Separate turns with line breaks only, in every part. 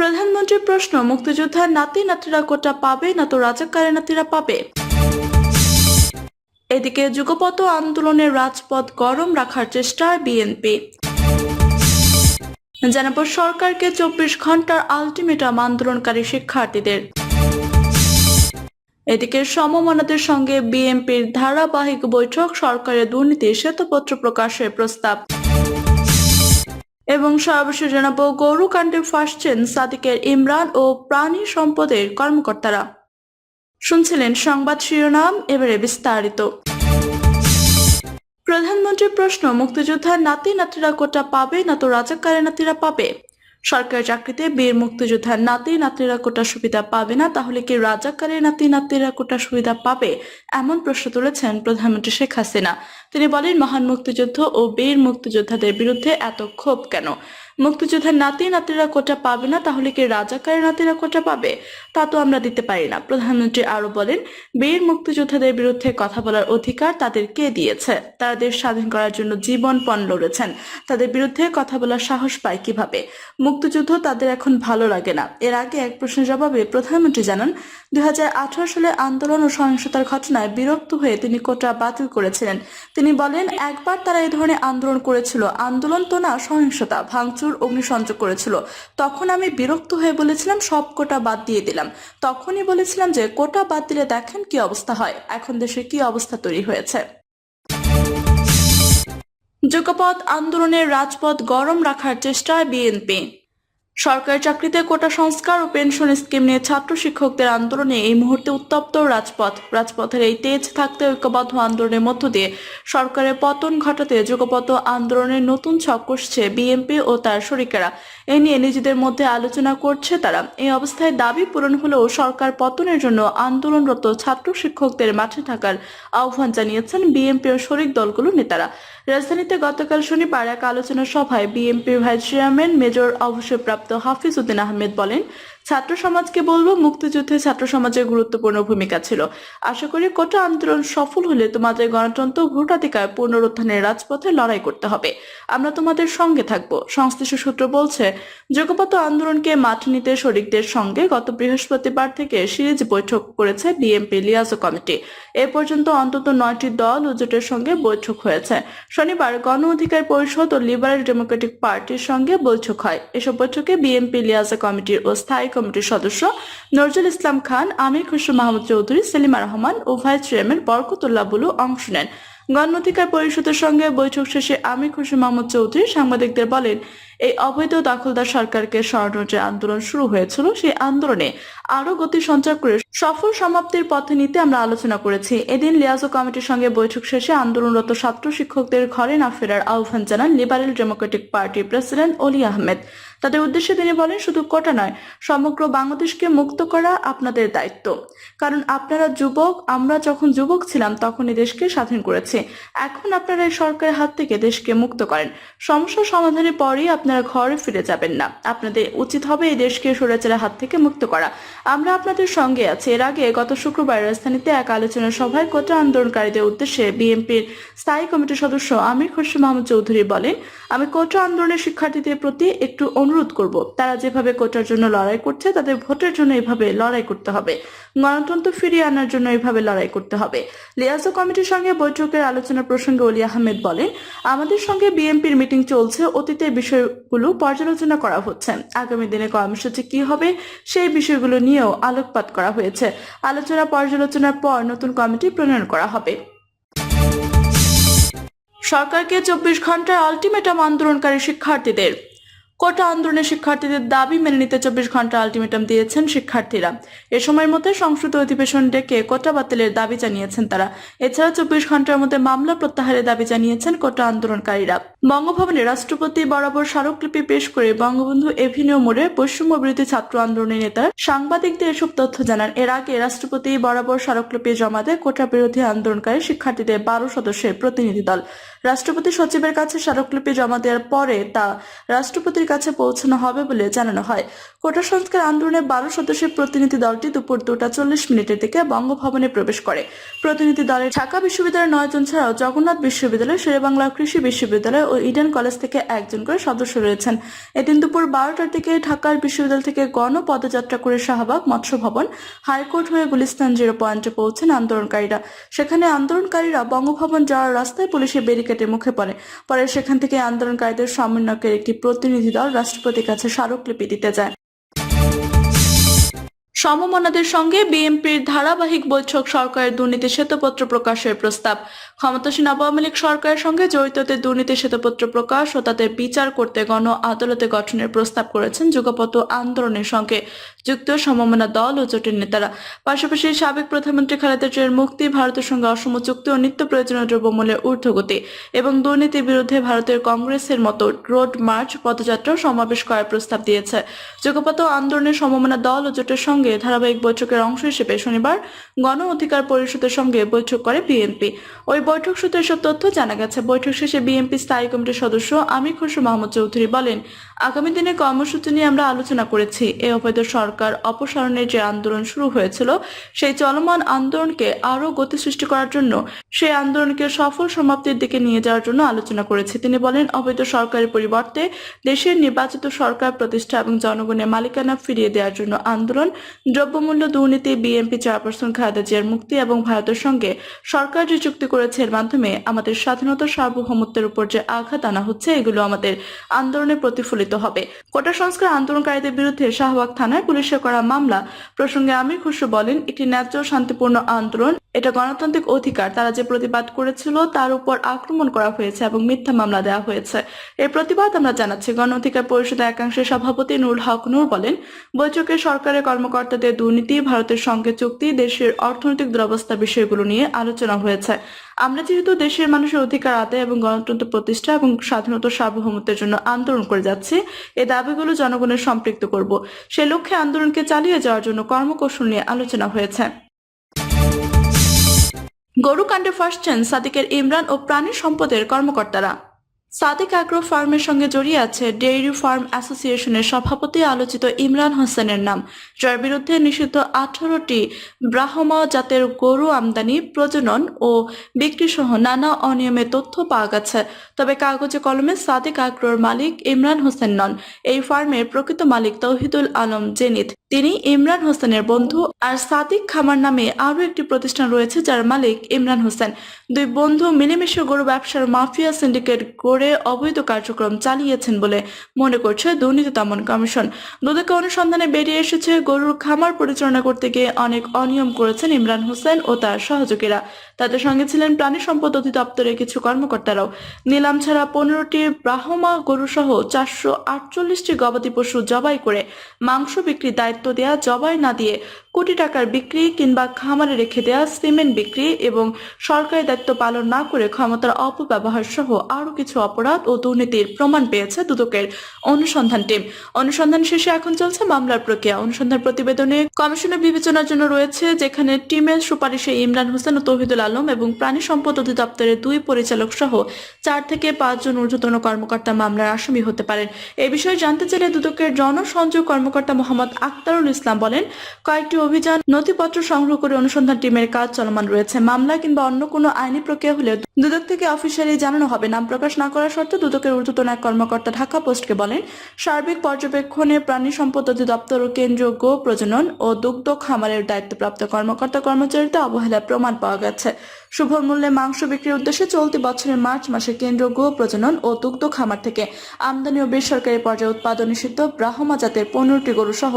প্রধানমন্ত্রীর প্রশ্ন, মুক্তিযোদ্ধার নাতি নাতিরা কোটা পাবে না তো রাজাকারের নাতিরা পাবে? এদিকে যুগপত আন্দোলনের রাজপথ গরম রাখার চেষ্টা বিএনপি। জানাব সরকারকে চব্বিশ ঘণ্টার আলটিমেটাম আন্দোলনকারী শিক্ষার্থীদের। এদিকে সমমানাদের সঙ্গে বিএনপির ধারাবাহিক বৈঠক, সরকারের দুর্নীতি, শ্বেতপত্র প্রকাশের প্রস্তাব। এবং সর্বশেষ জানাব গৌরকাণ্ডে ফাঁসছেন সাদিকের ইমরান ও প্রাণী সম্পদের কর্মকর্তারা। শুনছিলেন সংবাদ শিরোনাম, এবারে বিস্তারিত। প্রধানমন্ত্রীর প্রশ্ন, মুক্তিযোদ্ধার নাতি নাতিরা কোটা পাবে না তো রাজাকারের নাতিরা পাবে? সরকারি চাকরিতে বীর মুক্তিযোদ্ধার নাতি নাতিরা কোটা সুবিধা পাবে না, তাহলে কি রাজাকারের নাতি নাতিরা কোটা সুবিধা পাবে? এমন প্রশ্ন তুলেছেন প্রধানমন্ত্রী শেখ হাসিনা। তিনি বলেন, মহান মুক্তিযুদ্ধ ও বীর মুক্তিযোদ্ধাদের বিরুদ্ধে এত ক্ষোভ কেন? মুক্তিযোদ্ধার নাতি নাতিরা কোটা পাবে না, তাহলে কি রাজাকারের নাতিরা কোটা পাবে? তা তো আমরা দিতে পারি না। প্রধানমন্ত্রী আরও বলেন, বীর মুক্তিযোদ্ধাদের বিরুদ্ধে কথা বলার অধিকার তাদের কে দিয়েছে? তারা দেশ স্বাধীন করার জন্য জীবন পণ লড়েছেন। তাদের বিরুদ্ধে কথা বলার সাহস পায় কীভাবে? মুক্তিযুদ্ধ তাদের এখন ভালো লাগে না। এর আগে এক প্রশ্নের জবাবে প্রধানমন্ত্রী জানান দু হাজার আঠারো সালে আন্দোলন ও সহিংসতার ঘটনায় বিরক্ত হয়ে তিনি কোটা বাতিল করেছিলেন। তিনি বলেন, একবার তারা এই ধরনের আন্দোলন করেছিল, আন্দোলন তো না, সহিংসতা, ভাঙচুর, অগ্নিসংযোগ করেছিল। তখন আমি বিরক্ত হয়ে বলেছিলাম, সব কোটা বাদ দিয়ে দিলাম। তখনই বলেছিলাম যে, কোটা বাদ দিলে দেখেন কি অবস্থা হয়। এখন দেশে কি অবস্থা তৈরি হয়েছে। যুগপথ আন্দোলনের রাজপথ গরম রাখার চেষ্টায় বিএনপি। সরকারি চাকরিতে কোটা সংস্কার ও পেনশন স্কিম নিয়ে ছাত্র শিক্ষকদের আন্দোলনে এই মুহূর্তে উত্তপ্ত রাজপথ। রাজপথের এই তেজ থাকতে ঐক্যবদ্ধ আন্দোলনের মধ্য দিয়ে সরকারের পতন ঘটাতে যুগপথ আন্দোলনের নতুন ছক কষছে বিএনপি ও তার শরিকেরা। এ নিয়ে নিজেদের মধ্যে আলোচনা করছে তারা। এই অবস্থায় দাবি পূরণ হলেও সরকার পতনের জন্য আন্দোলনরত ছাত্র শিক্ষকদের মাঠে থাকার আহ্বান জানিয়েছেন বিএনপি ও শরিক দলগুলোর নেতারা। রাজধানীতে গতকাল শনিবার এক আলোচনা সভায় বিএনপির ভাইস চেয়ারম্যান মেজর অবসরপ্রাপ্ত হাফিজ উদ্দিন আহমেদ বলেন ছাত্র সমাজকে বলব, মুক্তিযুদ্ধে ছাত্র সমাজের গুরুত্বপূর্ণ ভূমিকা ছিল। আশা করি কোটা আন্দোলন সফল হলে তোমাদের গণতন্ত্র ভোটাধিকার পুনরুত্থানের রাজপথে লড়াই করতে হবে। আমরা তোমাদের সঙ্গে থাকব। সংশ্লিষ্ট সূত্র বলছে যোগপত আন্দোলনকে মাঠ নিতে শরিকদের সঙ্গে গত বৃহস্পতিবার থেকে সিরিজ বৈঠক করেছে বিএনপি লিয়াজো কমিটি। এ পর্যন্ত অন্তত নয়টি দল ও জোটের সঙ্গে বৈঠক হয়েছে। শনিবার গণ অধিকার পরিষদ ও লিবারেল ডেমোক্রেটিক পার্টির সঙ্গে বৈঠক হয়। এসব বৈঠকে বিএনপি লিয়াজা কমিটির ও স্থায়ী কমিটির সদস্য নজরুল ইসলাম খান, আমির খুশরু মাহমুদ চৌধুরী, সেলিমা রহমান ও ভাইস চেয়ারম্যান বরকতুল্লাহ বুলু অংশ নেন। গণ অধিকার পরিষদের সঙ্গে বৈঠক শেষে আমির খুশরু মাহমুদ চৌধুরী সাংবাদিকদের বলেন, এই অবৈধ দখলদার সরকারকে সরানোর যে আন্দোলন শুরু হয়েছিল, সেই আন্দোলনে আরও গতি সঞ্চার করে সফল সমাপ্তির পথে নিতে আমরা আলোচনা করেছি। এদিন লিয়াজো কমিটির সঙ্গে বৈঠক শেষে আন্দোলনরত ছাত্র শিক্ষকদের ঘরে না ফেরার আহ্বান জানান লিবারেল ডেমোক্রেটিক পার্টির প্রেসিডেন্ট অলি আহমেদ। তাদের উদ্দেশ্যে তিনি বলেন, শুধু কোটা নয়, সমগ্র বাংলাদেশকে মুক্ত করা আপনাদের দায়িত্ব। কারণ আপনারা যুবক, আমরা যখন যুবক ছিলাম তখন এই দেশকে স্বাধীন করেছি। এখন আপনারা এই সরকারের হাত থেকে দেশকে মুক্ত করেন। সমস্যা সমাধানের পরেই আপনারা ঘরে ফিরে যাবেন না। আপনাদের উচিত হবে এই দেশকে স্বৈরাচারের হাত থেকে মুক্ত করা। আমরা আপনাদের সঙ্গে আছি। এর আগে গত শুক্রবার রাজধানীতে এক আলোচনা সভায় কোটা আন্দোলনকারীদের উদ্দেশ্যে বিএনপির স্থায়ী কমিটির সদস্য আমির খুশরু মাহমুদ চৌধুরী বলেন, আমি কোটা আন্দোলনের শিক্ষার্থীদের প্রতি একটু অনুরোধ করব। তারা যেভাবে কোটার জন্য লড়াই করছে, তাদের ভোটের জন্য এভাবে লড়াই করতে হবে। গণতন্ত্র ফিরিয়ে আনার জন্য এভাবে লড়াই করতে হবে। লিয়াজো কমিটির সঙ্গে বৈঠকের আলোচনা প্রসঙ্গে অলি আহমেদ বলেন, আমাদের সঙ্গে বিএনপির মিটিং চলছে অতীতের বিষয়গুলো পর্যালোচনা করা হচ্ছে। আগামী দিনে কর্মসূচি কি হবে, সেই বিষয়গুলো নিয়েও আলোকপাত করা হয়েছে। আলোচনা পর্যালোচনার পর নতুন কমিটি প্রণয়ন করা হবে। সরকারকে চব্বিশ ঘণ্টার আলটিমেটাম আন্দোলনকারী শিক্ষার্থীদের কোটা আন্দোলনে শিক্ষার্থীদের দাবি মেনে নিতে চব্বিশ ঘণ্টা আলটিমেটাম দিয়েছেন শিক্ষার্থীরা। এ সময়ের মধ্যে সংসদ অধিবেশন ডেকে কোটা বাতিলের দাবি জানিয়েছেন তারা। এছাড়া চব্বিশ ঘণ্টার মধ্যে মামলা প্রত্যাহারের দাবি জানিয়েছেন কোটা আন্দোলনকারীরা। বঙ্গভবনে রাষ্ট্রপতি বরাবর স্মারকলিপি পেশ করে বঙ্গবন্ধু এভিনিউ মোড়ে বিরোধী ছাত্র আন্দোলনের নেতা সাংবাদিকদের এসব তথ্য জানান। এর আগে রাষ্ট্রপতি বরাবর স্মারকলিপি জমা দেয় কোটা বিরোধী আন্দোলনকারী শিক্ষার্থীদের বারো সদস্যের প্রতিনিধি দল। রাষ্ট্রপতি সচিবের কাছে স্মারকলিপি জমা দেওয়ার পরে তা রাষ্ট্রপতির কাছে পৌঁছানো হবে বলে জানানো হয়। কোটা সংস্কার আন্দোলনের বারো সদস্যের প্রতিনিধি দলটি দুপুর দুটা চল্লিশ মিনিটের দিকে বঙ্গভবনে প্রবেশ করে। প্রতিনিধি দলের ঢাকা বিশ্ববিদ্যালয়ের নয় জন ছাড়াও জগন্নাথ বিশ্ববিদ্যালয় শেরেবাংলা কৃষি বিশ্ববিদ্যালয় ও ইডেন কলেজ থেকে একজন করে সদস্য রয়েছেন। এদিন দুপুর বারোটার দিকে ঢাকার বিশ্ববিদ্যালয় থেকে গণ পদযাত্রা করে শাহবাগ মৎস্য ভবন হাইকোর্ট হয়ে গুলিস্তান জিরো পয়েন্টে পৌঁছেন আন্দোলনকারীরা। সেখানে আন্দোলনকারীরা বঙ্গভবন যাওয়ার রাস্তায় পুলিশের ব্যারিকেডের মুখে পড়ে। পরে সেখান থেকে আন্দোলনকারীদের সমন্বয়কের একটি প্রতিনিধি দল রাষ্ট্রপতির কাছে স্মারকলিপি দিতে যায়। সমমনাদের সঙ্গে বিএনপির ধারাবাহিক বৈঠক সরকারের দুর্নীতি শ্বেতপত্র প্রকাশের প্রস্তাব। ক্ষমতাসীন আওয়ামী লীগ সরকারের সঙ্গে জড়িতদের দুর্নীতি শ্বেতপত্র প্রকাশ ও তাদের বিচার করতে গণ আদালতে গঠনের প্রস্তাব করেছেন যুগপত আন্দোলনের সঙ্গে যুক্ত সমমনা দল ও জোটের নেতারা। পাশাপাশি সাবেক প্রধানমন্ত্রী খালেদা জিয়ার মুক্তি, ভারতের সঙ্গে অসম চুক্তি ও নিত্য প্রয়োজনীয় দ্রব্যমূল্যের ঊর্ধ্বগতি এবং দুর্নীতির বিরুদ্ধে ভারতের কংগ্রেসের মতো রোড মার্চ পদযাত্রা সমাবেশ করার প্রস্তাব দিয়েছে। যুগপত আন্দোলনের সমমনা দল ও জোটের সঙ্গে ধারাবাহিক বৈঠকের অংশ হিসেবে শনিবার গণ অধিকার পরিষদের সঙ্গে বৈঠক করে বিএনপি। ওই বৈঠক সূত্রে এসব তথ্য জানা গেছে। বৈঠক শেষে বিএনপি স্থায়ী কমিটির সদস্য আমির খসরু মাহমুদ চৌধুরী বলেন, আগামী দিনে কর্মসূচি নিয়ে আমরা আলোচনা করেছি। এ অবৈধ সরকার অপসারণের যে আন্দোলন শুরু হয়েছিল, সেই চলমান আন্দোলনকে আরও গতি সৃষ্টি করার জন্য, সেই আন্দোলনকে সফল সমাপ্তির দিকে নিয়ে যাওয়ার জন্য আলোচনা করেছি। তিনি বলেন, অবৈধ সরকারের পরিবর্তে দেশের নির্বাচিত সরকার প্রতিষ্ঠা এবং জনগণের মালিকানা ফিরিয়ে দেওয়ার জন্য আন্দোলন দ্রব্যমূল্য দুর্নীতি, বিএনপি চেয়ারপারসন খালেদা জিয়ার মুক্তি এবং ভারতের সঙ্গে সরকার যে চুক্তি করেছে এর মাধ্যমে আমাদের স্বাধীনতা সার্বভৌমত্বের উপর যে আঘাত আনা হচ্ছে, এগুলো আমাদের আন্দোলনে প্রতিফলিত হবে। কোটা সংস্কার আন্দোলনকারীদের বিরুদ্ধে শাহবাগ থানায় পুলিশের করা মামলা প্রসঙ্গে আমির খুশু বলেন একটি ন্যায্য শান্তিপূর্ণ আন্দোলন এটা গণতান্ত্রিক অধিকার, তারা যে প্রতিবাদ করেছিল তার উপর আক্রমণ করা হয়েছে এবং মিথ্যা মামলা দেওয়া হয়েছে। এর প্রতিবাদ আমরা জানাচ্ছি। গণ অধিকার পরিষদের একাংশের সভাপতি নুরুল হক নূর বলেন, বৈঠকে সরকারের কর্মকর্তাদের দুর্নীতি, ভারতের সঙ্গে চুক্তি, দেশের অর্থনৈতিক দুরবস্থা বিষয়গুলো নিয়ে আলোচনা হয়েছে। আমরা যেহেতু দেশের মানুষের অধিকার আদায় এবং গণতন্ত্র প্রতিষ্ঠা এবং স্বাধীনতা সার্বভৌমত্বের জন্য আন্দোলন করে যাচ্ছি এই দাবিগুলো জনগণের সম্পৃক্ত করব। সে লক্ষ্যে আন্দোলনকে চালিয়ে যাওয়ার জন্য কর্মকৌশল নিয়ে আলোচনা হয়েছে। গরু কাণ্ডে ফাঁসছেন সাদিকের ইমরান ও প্রাণী সম্পদের কর্মকর্তারা। সাদিক অ্যাগ্রো ফার্মের সঙ্গে জড়িয়ে আছে ডেইরি ফার্ম অ্যাসোসিয়েশনের সভাপতি আলোচিত ইমরান হোসেনের নাম। যার বিরুদ্ধে নিষিদ্ধ আঠারোটি ব্রাহ্মা জাতের গরু আমদানি, প্রজনন ও বিক্রি সহ নানা অনিয়মে তথ্য পাওয়া গেছে। তবে কাগজে কলমে সাদিক আগ্রোর মালিক ইমরান হোসেন নন। এই ফার্মের প্রকৃত মালিক তৌহিদুল আলম জেনিত। তিনি ইমরান হোসেনের বন্ধু আর সাদিক খামার নামে আরও একটি প্রতিষ্ঠান রয়েছে যার মালিক ইমরান হোসেন। দুই বন্ধু মিলেমিশে গরু ব্যবসার মাফিয়া সিন্ডিকেট গড়ে অবৈধ কার্যক্রম চালিয়েছেন বলে মনে করছে দুর্নীতি দমন কমিশন। দুদকে অনুসন্ধানে বেরিয়ে এসেছে গরুর খামার পরিচালনা করতে গিয়ে অনেক অনিয়ম করেছেন ইমরান হোসেন ও তার সহযোগীরা। তাদের সঙ্গে ছিলেন প্রাণী সম্পদ অধিদপ্তরের কিছু কর্মকর্তারাও। নিলাম ছাড়া পনেরোটি ব্রাহ্মা গরু সহ চারশো আটচল্লিশটি গবাদি পশু জবাই করে মাংস বিক্রির দায়িত্ব দেয়া জবাই না দিয়ে কোটি টাকার বিক্রি কিংবা খামারে রেখে দেয়া সিমেন্ট বিক্রি এবং সরকারি দায়িত্ব পালন না করে ক্ষমতার অপব্যবহার সহ আরও কিছু অপরাধ ও দুর্নীতির প্রমাণ পেয়েছে দুদকের অনুসন্ধান টিম। অনুসন্ধান শেষে এখন চলছে মামলার প্রক্রিয়া। অনুসন্ধান প্রতিবেদনে কমিশনের বিবেচনার জন্য রয়েছে যেখানে টিমের সুপারিশে ইমরান হোসেন ও তৌহিদুল আলম এবং প্রাণী সম্পদ অধিদপ্তরের দুই পরিচালক সহ চার থেকে পাঁচজন ঊর্ধ্বতন কর্মকর্তা মামলার আসামি হতে পারেন। এ বিষয়ে জানতে চাইলে দুদকের জনসংযোগ কর্মকর্তা মোহাম্মদ আক্তারুল ইসলাম বলেন, কয়েকটি অভিযান, নথিপত্র সংগ্রহ করে অনুসন্ধান টিমের কাজ চলমান রয়েছে। মামলা কিংবা অন্য কোনো আইনি প্রক্রিয়া হলে দুদক থেকে অফিসিয়ালি জানানো হবে। নাম প্রকাশ না করা সত্ত্বেও দুদকের ঊর্ধ্বতন এক কর্মকর্তা ঢাকা পোস্টকে বলেন, সার্বিক পর্যবেক্ষণে প্রাণী সম্পদ অধিদপ্তর ও কেন্দ্রীয় গো প্রজনন ও দুগ্ধ খামারের দায়িত্বপ্রাপ্ত কর্মকর্তা কর্মচারীতে অবহেলার প্রমাণ পাওয়া গেছে। শুভ মূল্যে মাংস বিক্রির উদ্দেশ্যে চলতি বছরের মার্চ মাসে কেন্দ্রীয় গো প্রজনন ও দুগ্ধ খামার থেকে আমদানি ও বেসরকারি পর্যায়ে উৎপাদন নিষিদ্ধ ব্রাহ্মা জাতের পনেরোটি গরু সহ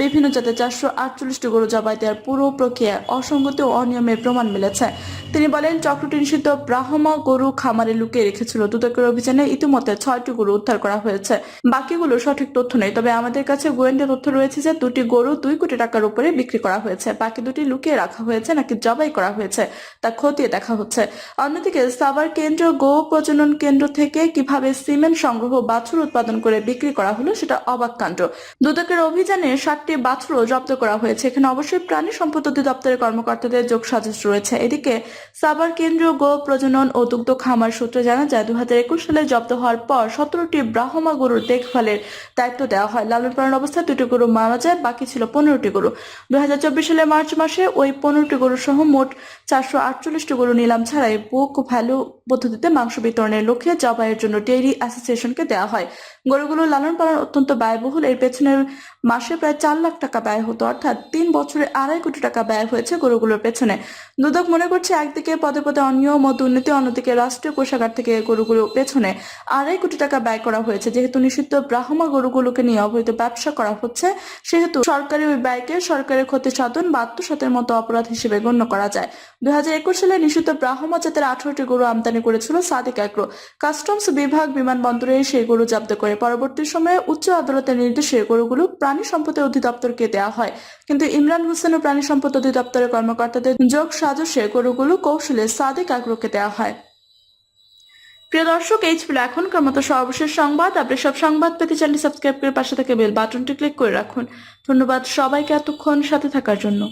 বিভিন্ন জাতের চারশো আটচল্লিশটি গরু জবাই দেওয়ার পুরো প্রক্রিয়ায় অসঙ্গতি ও অনিয়মের প্রমাণ মিলেছে। তিনি বলেন, চক্রটি নিষিদ্ধ ব্রাহ্মা গরু খামারে লুকিয়ে রেখেছিল। দুদকের অভিযানে ইতিমধ্যে ছয়টি গরু উদ্ধার করা হয়েছে। বাকিগুলো সঠিক তথ্য নেই, তবে আমাদের কাছে গোয়েন্দা তথ্য রয়েছে যে দুটি গরু দুই কোটি টাকার উপরে বিক্রি করা হয়েছে। বাকি দুটি লুকিয়ে রাখা হয়েছে নাকি জবাই করা হয়েছে তা খতিয়ে দেখা হচ্ছে। অন্যদিকে সাভার কেন্দ্র, গো প্রজনন কেন্দ্র থেকে কীভাবে সিমেন্ট সংগ্রহ বাছুর উৎপাদন করে বিক্রি করা হলো সেটা অবাক কাণ্ড। দুদকের অভিযানে ষাটটি বাছুরও জব্দ করা হয়েছে। এখানে অবশ্যই প্রাণী সম্পদ অধিদপ্তরের কর্মকর্তাদের যোগ সাজস রয়েছে। এদিকে সাভার কেন্দ্রীয় গো প্রজনন ও দুগ্ধ খামার সূত্রে জানা যায় দু হাজার একুশ সালে জব্দ হওয়ার পর সতেরোটি ব্রাহ্মা গরুর দেখভালের দায়িত্ব দেওয়া হয়। লালন পালন অবস্থায় দুটি গরু মারা যায়, বাকি ছিল পনেরোটি গরু। দুই হাজার চব্বিশ সালে মার্চ মাসে ওই পনেরোটি গরু সহ মোট চারশো আটচল্লিশ সংশ্লিষ্ট গরু নিলাম ছাড়াই বুক ভ্যালু পদ্ধতিতে মাংস বিতরণের লক্ষ্যে জবাইয়ের জন্য ডেইরি অ্যাসোসিয়েশনকে দেওয়া হয়। গরুগুলো লালন পালন অত্যন্ত ব্যয়বহুল। এর পেছনের মাসে প্রায় চার লাখ টাকা ব্যয় হতো, অর্থাৎ তিন বছরে আড়াই কোটি টাকা ব্যয় হয়েছে গরুগুলোর পেছনে। দুদক মনে করছে, একদিকে পদে পদে অনিয়ম ও দুর্নীতি, অন্যদিকে রাষ্ট্রীয় কোষাগার থেকে গরুগুলোর পেছনে আড়াই কোটি টাকা ব্যয় করা হয়েছে। যেহেতু নিষিদ্ধ ব্রাহ্মা গরুগুলোকে নিয়ে অবৈধ ব্যবসা করা হচ্ছে, সেহেতু সরকারি ওই ব্যয়কে সরকারের ক্ষতি সাধন বা আত্মসাতের মতো অপরাধ হিসেবে গণ্য করা যায়। হাজার একুশ সালে নিষিদ্ধ ব্রাহ্মা জাতের আঠারোটি গরু আমদানি করেছিল সাদিক অ্যাগ্রো কাস্টমস বিভাগ বিমানবন্দরে সেই গরু জব্দ করে। পরবর্তী সময়ে উচ্চ আদালতের নির্দেশে গরুগুলো প্রাণী সম্পদ অধিদপ্তরকে দেওয়া হয়। কিন্তু ইমরান হোসেন ও প্রাণী সম্পদ অধিদপ্তরের কর্মকর্তাদের যোগ সাজসে গরুগুলো কৌশলে সাদিক আগ্রোকে দেওয়া হয়। প্রিয় দর্শক, এই ছিল এখনকার মতো সর্বশেষ সংবাদ। আপনি সব সংবাদ পেতে চ্যানেলটি সাবস্ক্রাইব করে পাশে থেকে বেল বাটনটি ক্লিক করে রাখুন। ধন্যবাদ সবাইকে এতক্ষণ সাথে থাকার জন্য।